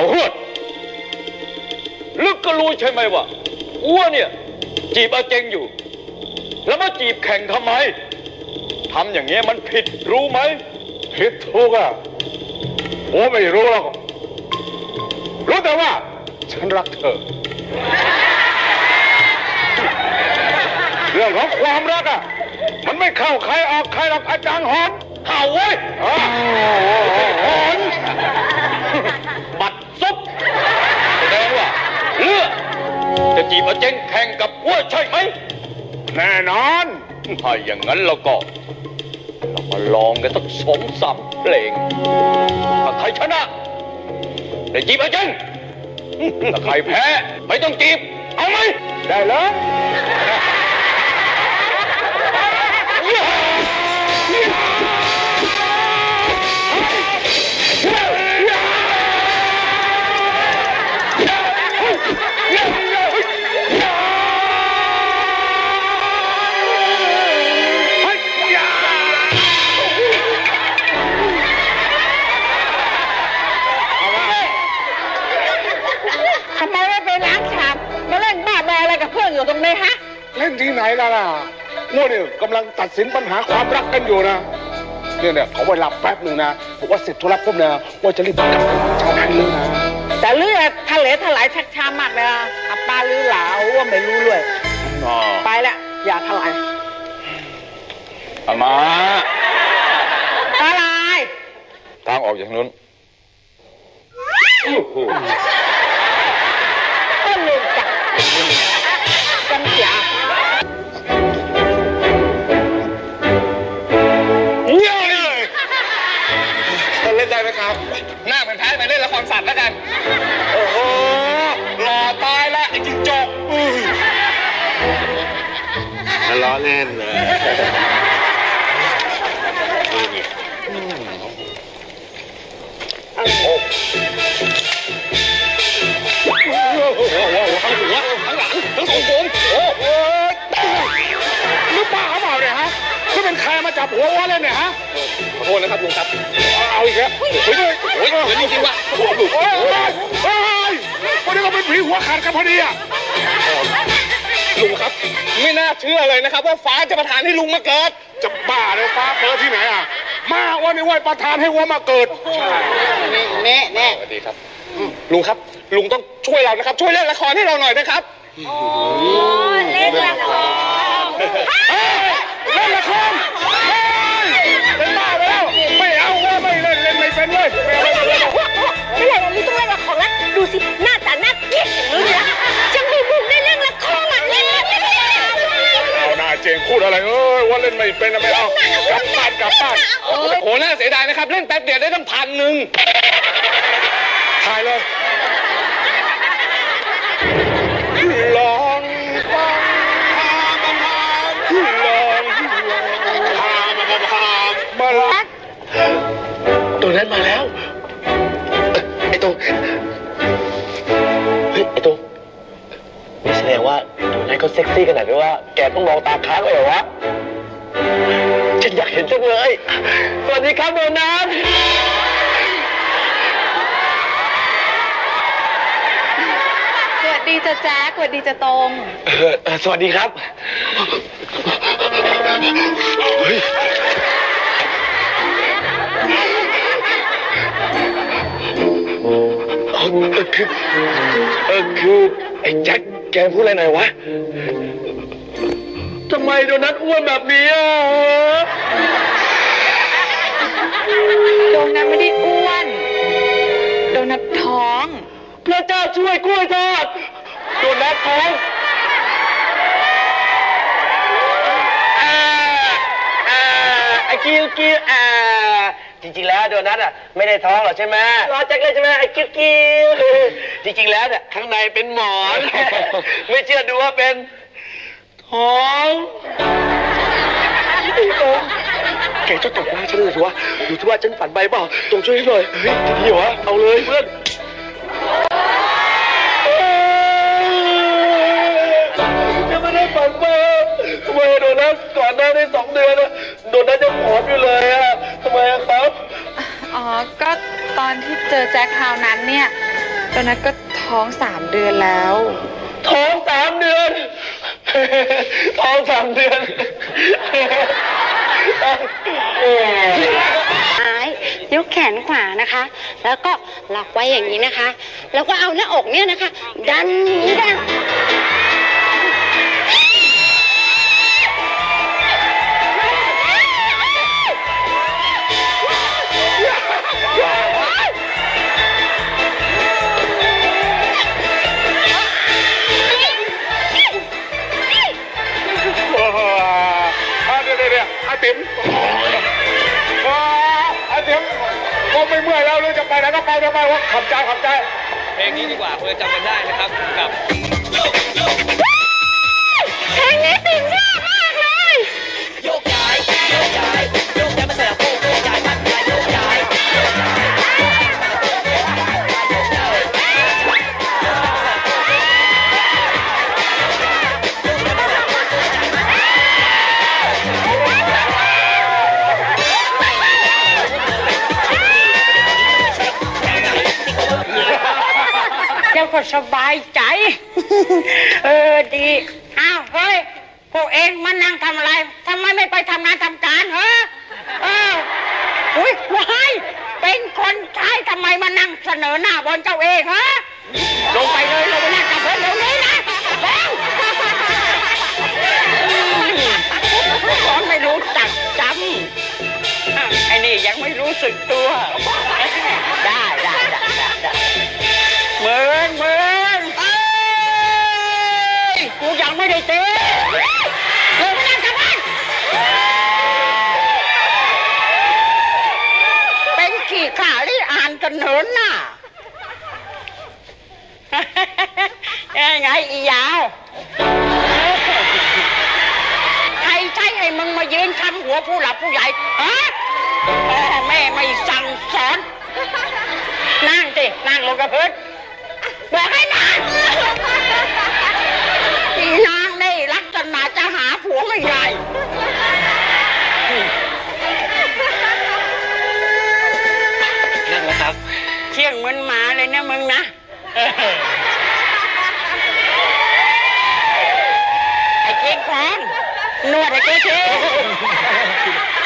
าวเฮือดลึกก็รู้ใช่ไหมว่าอ้วเนี่ย จีบอาเจงอยู่ แล้วมาจีบแข่งทำไมทำอย่างเงี้ยมันผิดรู้ไหมผิดถูกอะผมไม่รู้หรอกรู้แต่ว่า ฉันรักเธอ เรื่องของความรักอะมันไม่เข้าใครออกใครหรอกอาจารย์ฮอนห่าวเว้ยอ้าวฮอน จะจีบอาเจงแข่งกับอ้วใช่ไหม แน่นอน ถ้าอย่างนั้นเราก็ เรามาลองกันสักสองสามเพลงถ้าใครชนะได้จีบอาเจงถ้าใครแพ้ ไม่ต้องจีบ เอาไหม ได้เลย กับเพื่อนอยู่ตรงนี้ฮะ เล่นที่ไหนล่ะล่ะง่วเนี่ยกำลังตัดสินปัญหาความรักกันอยู่นะเนี่ยเนี่ยขอเวลาแป๊บหนึ่งนะบอกว่าเสร็จธุระปุ๊บนะว่าจะรีบกลับไปเช้านี้เลยนะแต่เลือดทะเลถลายชักช้ามากเลยอะอับปาลือหลาว่าไม่รู้เลยไปละอย่าถลายอามาอะไรทางออกอย่างนู้นก็ลืมจับ จำเสียเล่นได้ไหมครับ หน้าเหมือนแพ้ไปเล่นละครสัตว์แล้วกัน โอ้โหหล่อตายละไอ้จิงจกอื้อล้อเล่นเลย เป็นใครมาจับหัววะเลยเนี่ยฮะขอโทษนะครับลุงครับ เอาอีกแล้วเฮ้ยโอ้ยเหมือนจริงๆว่ะหัวหลุดโอ้ยโอ้ยโอ้ยวันนี้ก็เป็นผีหัวขาดกันพอดีอะลุงครับไม่น่าเชื่อเลยนะครับ ว่าฟ้าจะประทานให้ลุงมาเกิด จะบ้าเลยฟ้าเปิดที่ไหนอะ มาวันนี้ไหวประธานให้วัวมาเกิดนี่แน่แน่สวัสดีครับลุงครับ ลุงต้องช่วยเรานะครับ ช่วยเล่นละครให้เราหน่อยนะครับเล่นละครเฮ้ยเล่นละคร ไม่เป็นเลยไม่เอาไม่ได้ไม่ได้นนี้ต้องเล่นละครแล้วดูสิหน้าตาหน้าเกลียดอย่างนี้นะจะมีบุญในเรื่องละครอะเล่นเล่นเล่นเล่นเล่นเอาหน้าเจงพูดอะไรเอ้ยว่าเล่นไม่เป็นนะไม่เอากลับบ้านกลับบ้านโอ้โหน่าเสียดายนะครับเล่นแป๊บเดียวได้ตั้งพันหนึ่งถ่ายเลยลองฟังพามาพามลองพามาพาพามมาลักตัวนั้น มาแล้วเอ้ยไอ้ตรงเฮ้ยไอ้ตรงนี่แสดงว่าตัวนั้นเขาเซ็กซี่ขนาดที่ว่าแกต้องมองตาค้างเลยเหรอวะฉันอยากเห็นจังเลย สวัสดีครับโดนัทสวัสดีจ้ะแจ๊คสวัสดีจ้ะตรง เออเอ่อสวัสดีครับเฮ้ย อคือเออคือไอ้แจ็คแกพูดอะไรหน่อยวะทำไมโดนัทอ้วนแบบนี้อะโดนัทไม่ได้อ้วน โดนัทท้อง พระเจ้าช่วยกล้วยทอดโดนัทท้องอ่าอ่าไอ้กิ้วกิ้วอ่า จริง ๆ แล้วโดนัทอะไม่ได้ท้องหรอกใช่ไหมรอแจ็คเลยใช่ไหมไอ้กิ้วกิ้วจริง ๆ แล้วเนี่ยข้างในเป็นหมอน ไม่เชื่อดูว่าเป็นท้องแกจะตกหน้าฉันเลยสิวะดูที่ว่าฉันฝันไปเปล่าตรงช่วยให้หน่อยเฮ้ยจะดีเหรอวะเอาเลยเพื่อนยังไม่ได้ฝันมาทำไมโดนัทก่อนหน้านี้สองเดือนอะโดนัทยังผอมอยู่เลยอะ ทำไมอะครับ อ๋อ ก็ตอนที่เจอแจ็คคราวนั้นเนี่ยโดนัทก็ท้องสามเดือนแล้ว ท้องสามเดือน ท้องสามเดือนซ้ายยกแขนขวานะคะ แล้วก็ล็อกไว้อย่างนี้นะคะ แล้วก็เอาหน้าอกเนี่ยนะคะ ดันดัน ไปไหนก็ไปจะไปวะขับใจขับใจ เพลงนี้ดีกว่าคุณจะจำกันได้นะครับกับเพลงนี้ติดชอบมากเลยเจ้าก็สบายใจ เออดีอ้าวเฮ้ยพวกเองมานั่งทำอะไรทำไมไม่ไปทำงานทำการเหรอเอออุ้ยว้ายเป็นคนใช้ทำไมมานั่งเสนอหน้าบนเจ้าเองฮะลงไปเลยลงไปนั่งกับเพื่อนเดี๋ยวนี้นะเร็วสอนไม่รู้จักจำอะไอ้นี่ยังไม่รู้สึกตัว ได้ได้ได้ได้ ไงอียาวใครใช่ให้มึงมายืนคำหัวผู้หลับผู้ใหญ่ฮะพ่อแม่ไม่สั่งสอน นั่งสินั่งลงกับพื้นบอกให้นั่งอีนางนี่ลักษณะจะหาผัวไม่ใหญ่นั่นแหละครับเที่ยงเหมือนหมาเลยนะมึงนะเออไอ้เจ๊คอน นวดไอ้เจ๊เจ๊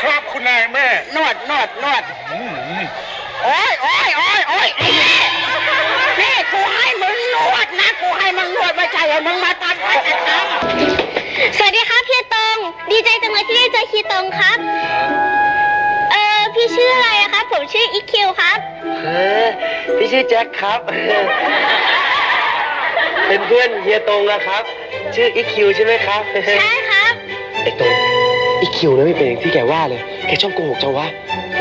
ครับคุณนายแม่นวดนวดนวดโอ้ยโอ้ยโอ้ยโอ้ยไอ้แม่นี่กูให้มึงนวดนะ กูให้มึงนวดไม่ใช่เอามึงมาตัดไม้ตัดตามสวัสดีครับพี่ตรงดีใจจังเลยที่ได้เจอคีตรงครับ เออพี่ชื่ออะไรอะครับ ผมชื่ออีคิวครับ เออพี่ชื่อแจ็คครับ เป็นเพื่อนเฮียตรงนะครับ ชื่ออีคิวใช่ไหมครับ ใช่ครับ ไอ้ตรงอีคิวนะไม่เป็นอย่างที่แกว่าเลย แกชอบโกหกจังวะ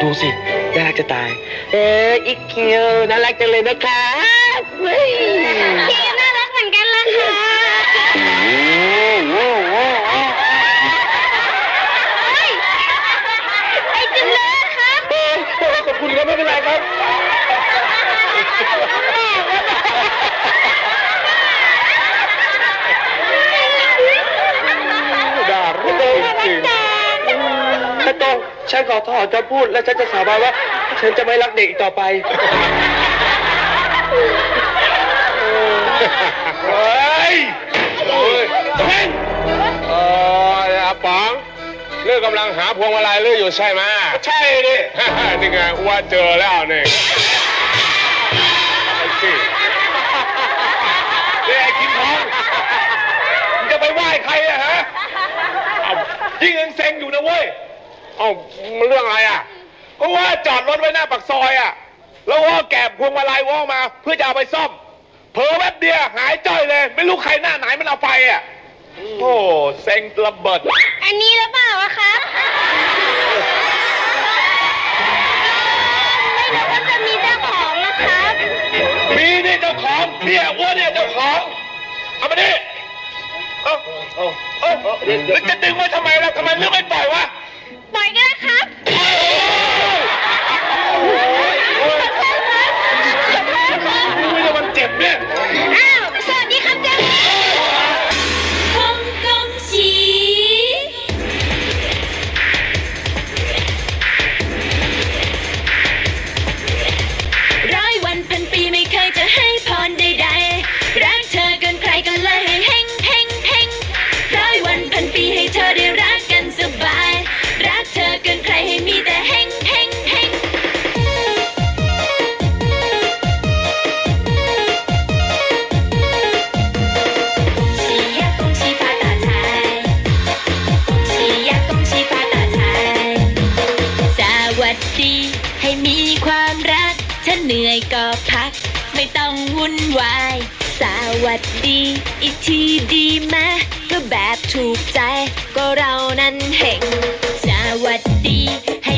ดูสิ น่ารักจะตาย เอออีคิวน่ารักจังเลยนะครับเฮ้ยพี่น่ารักเหมือนกันละค่ะเฮ้ยไอจิมเลยครับ ขอบคุณครับไม่เป็นไรครับ ด่ารู้จริง ถ้าต้อง ฉันขอถอนคำพูดและฉันจะสาบานว่า ฉันจะไม่รักเด็กอีกต่อไปเฮ้ยเฮ้ยเฮ้ยเอออาป๋องเรื่องกำลังหาพวงมาลัยเรื่องอยู่ใช่ไหมใช่ดิ นี่ไงว่าเจอแล้วนี่ เอ้ามันเรื่องอะไรอะ ก็ว่าจอดรถไว้หน้าปากซอยอะ แล้วว่าแกะพวงมาลัยว่ามา เพื่อจะเอาไปซ่อม เผลอแป๊บเดียวหายจ้อยเลย ไม่รู้ใครหน้าไหนมันเอาไปอะ โอ้เซ็งระเบิด อันนี้หรือเปล่าอะครับไม่รู้ว่าจะมีเจ้าของนะครับ มีนี่เจ้าของเนี่ยอ้วนเนี่ยเจ้าของ เอามาดิ เอ้าเอ้าเอ้าแล้วจะดึงไว้ทำไมล่ะทำไมเรื่องไม่ปล่อยวะ ปล่อยก็ได้ครับไม่ได้มันเจ็บเนี่ย อ้า ถ้าเหนื่อยก็พัก ไม่ต้องวุ่นวาย สวัสดี อีกทีดีมะก็แบบถูกใจ ก็เรานั้นเห็นสวัสดีให้